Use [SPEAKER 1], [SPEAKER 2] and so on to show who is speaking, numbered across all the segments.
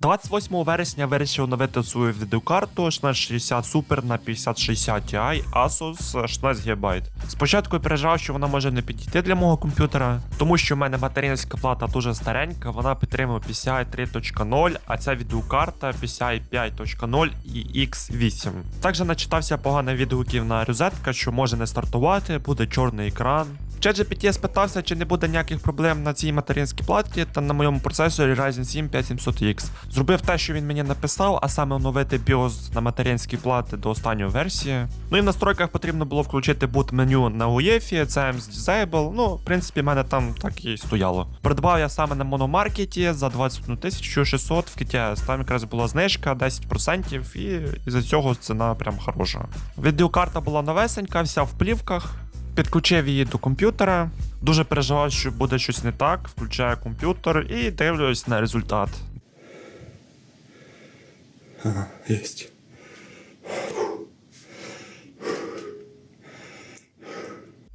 [SPEAKER 1] 28 вересня вирішив оновити свою відеокарту 1660 Super на 5060 Ti Asus 16 ГБ. Спочатку я переживав, що вона може не підійти для мого комп'ютера, тому що в мене материнська плата дуже старенька, вона підтримує PCI 3.0, а ця відеокарта PCI 5.0 і X8. Також начитався погано відгуків на розетка, що може не стартувати, буде чорний екран. ChatGPT спитався, чи не буде ніяких проблем на цій материнській платі та на моєму процесорі Ryzen 7 5700X. Зробив те, що він мені написав, а саме оновити BIOS на материнській платі до останньої версії. Ну і в настройках потрібно було включити boot меню на UEFI, CMS Disable. Ну, в принципі, в мене там так і стояло. Придбав я саме на мономаркеті за 21 600 в KTS. Там якраз була знижка 10% і із-за цього ціна прям хороша. Відеокарта була новесенька, вся в плівках. Підключив її до комп'ютера. Дуже переживав, що буде щось не так. Включаю комп'ютер і дивлюсь на результат.
[SPEAKER 2] Ага, есть.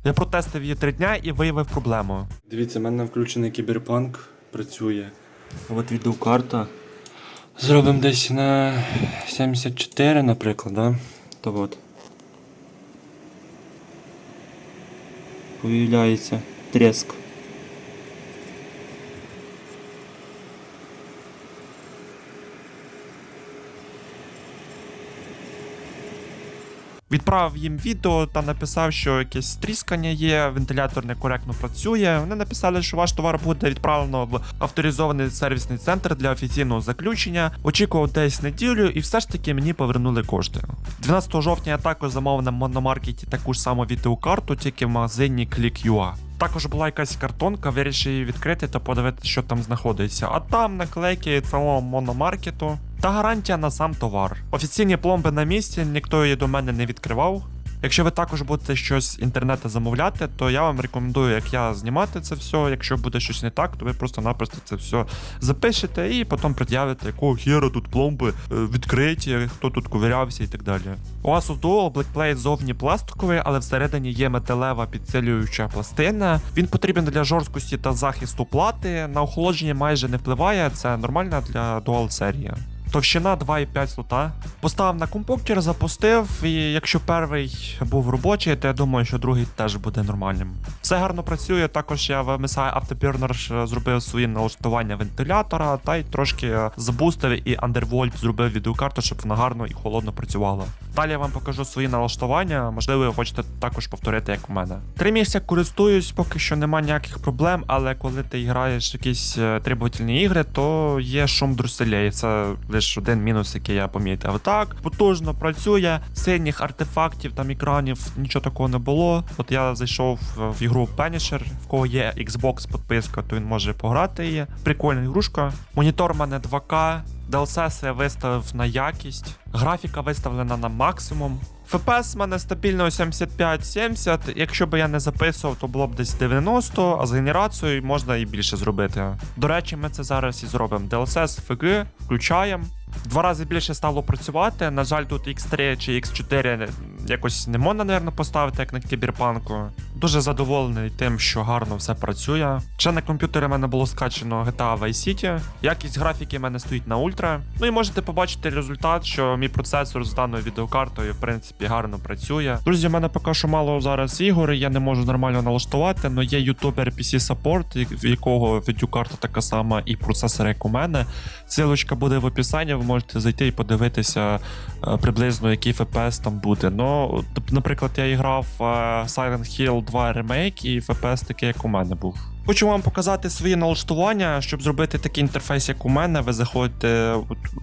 [SPEAKER 1] Я протестив її три дня і виявив проблему.
[SPEAKER 2] Дивіться, в мене включений кіберпанк працює. От відеокарта. Зробимо десь на 74, наприклад, да? То от. Появляється треск.
[SPEAKER 1] Відправив їм відео та написав, що якесь тріскання є, вентилятор некоректно працює. Вони написали, що ваш товар буде відправлено в авторизований сервісний центр для офіційного заключення. Очікував десь неділю, і все ж таки мені повернули кошти. 12 жовтня я також замовив на мономаркеті таку ж саму відеокарту, тільки в магазині Click.ua. Також була якась картонка, вирішив її відкрити та подивитися, що там знаходиться. А там наклейки самого мономаркету та гарантія на сам товар. Офіційні пломби на місці, ніхто її до мене не відкривав. Якщо ви також будете щось з інтернету замовляти, то я вам рекомендую, як я знімати це все. Якщо буде щось не так, то ви просто-напросто це все запишете і потім пред'явите, якого хера тут пломби е, відкриті, хто тут ковирявся і так далі. У Asus Dual Blackplate зовні пластиковий, але всередині є металева підсилююча пластина. Він потрібен для жорсткості та захисту плати. На охолодження майже не впливає, це нормально для Dual серії. Товщина 2,5 слота. Поставив на компуктер, запустив, і якщо перший був робочий, то я думаю, що другий теж буде нормальним. Все гарно працює. Також я в MSI Afterburner зробив свої налаштування вентилятора, та й трошки забустив і андервольт зробив відеокарту, щоб вона гарно і холодно працювала. Далі я вам покажу свої налаштування, можливо, ви хочете також повторити, як у мене. Три місяці користуюсь, поки що нема ніяких проблем, але коли ти граєш в якісь е, требовательні ігри, то є шум друселей. Це лише один мінус, який я помітив. Так, потужно працює, синіх артефактів там екранів, нічого такого не було. От я зайшов в ігру Punisher, в кого є Xbox підписка, то він може пограти її. Прикольна ігрушка. Монітор у мене 2К. DLSS я виставив на якість, графіка виставлена на максимум. FPS в мене стабільно 75-70. Якщо б я не записував, то було б десь 90, а з генерацією можна і більше зробити. До речі, ми це зараз і зробимо. DLSS FG включаємо. Два рази більше стало працювати. На жаль, тут X3 чи X4 якось не можна, напевно, поставити, як на кіберпанку. Дуже задоволений тим, що гарно все працює. Ще на комп'ютері в мене було скачано GTA Vice City. Якість графіки в мене стоїть на ультра. Ну і можете побачити результат, що мій процесор з даною відеокартою, в принципі, гарно працює. Друзі, в мене поки що мало зараз ігор, я не можу нормально налаштувати, але є ютубер PC Support, в якого відеокарта така сама і процесор, як у мене. Силочка буде в описанні, ви можете зайти і подивитися е, приблизно, який FPS там буде. Ну, наприклад, я грав е, Silent Hill 2 ремейк і FPS такий, як у мене був. Хочу вам показати свої налаштування, щоб зробити такий інтерфейс, як у мене. Ви заходите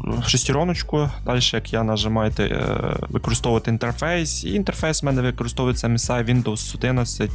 [SPEAKER 1] в шестероночку, далі, як я нажимаєте е, використовувати інтерфейс. І інтерфейс в мене використовується MSI Windows 11.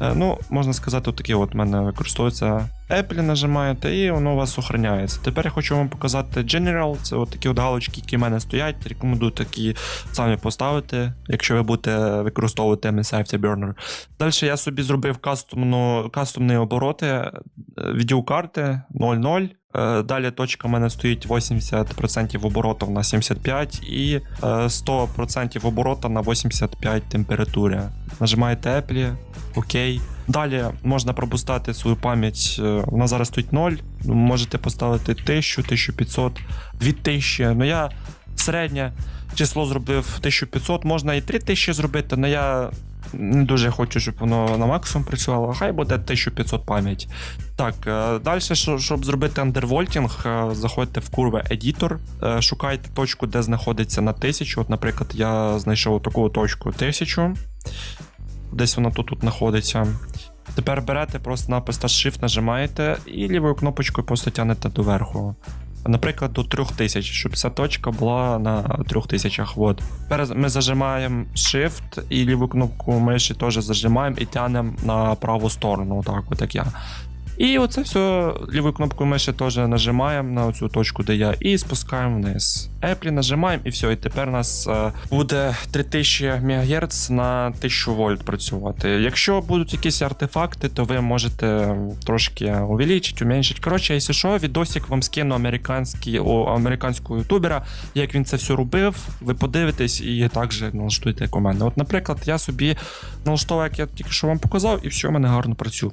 [SPEAKER 1] Е, Ну, можна сказати, такі от мене використовується Apple, нажимаєте, і воно у вас охороняється. Тепер я хочу вам показати General. Це от такі от галочки, які в мене стоять. Рекомендую такі самі поставити, якщо ви будете використовувати MSI Afterburner. Далі я собі зробив кастомну, кастомні обороти е, відеокарти 0.0. Е, Далі точка в мене стоїть 80% оборотів на 75 і е, 100% оборота на 85 температури. Нажимаєте Apple, ОК. Далі можна пробустати свою пам'ять. е, Вона зараз стоїть 0. Можете поставити 1000, 1500, 2000. Ну я середнє число зробив 1500, можна і 3000 зробити, але я не дуже хочу, щоб воно на максимум працювало. Хай буде 1500 пам'ять. Так, далі, щоб зробити андервольтінг, е, заходьте в курви Editor, е, шукайте точку, де знаходиться на 1000. От, наприклад, я знайшов таку точку 1000. Десь вона тут, тут знаходиться. Тепер берете просто напис та Shift нажимаєте і лівою кнопочкою просто тягнете доверху. Наприклад, до 3000, щоб ця точка була на 3000. вод. Тепер ми зажимаємо Shift і ліву кнопку миші теж зажимаємо і тягнемо на праву сторону, отак, от як я. І оце все лівою кнопкою миші теж нажимаємо на цю точку, де я, і спускаємо вниз. Apple нажимаємо і все. І тепер у нас е, буде 3000 МГц на 1000 вольт працювати. Якщо будуть якісь артефакти, то ви можете трошки увеличити, уменьшити. Коротше, якщо що, відосик вам скину американський, о, американського ютубера, як він це все робив. Ви подивитесь і також налаштуйте як у мене. От, наприклад, я собі налаштував, як я тільки що вам показав, і все в мене гарно працює.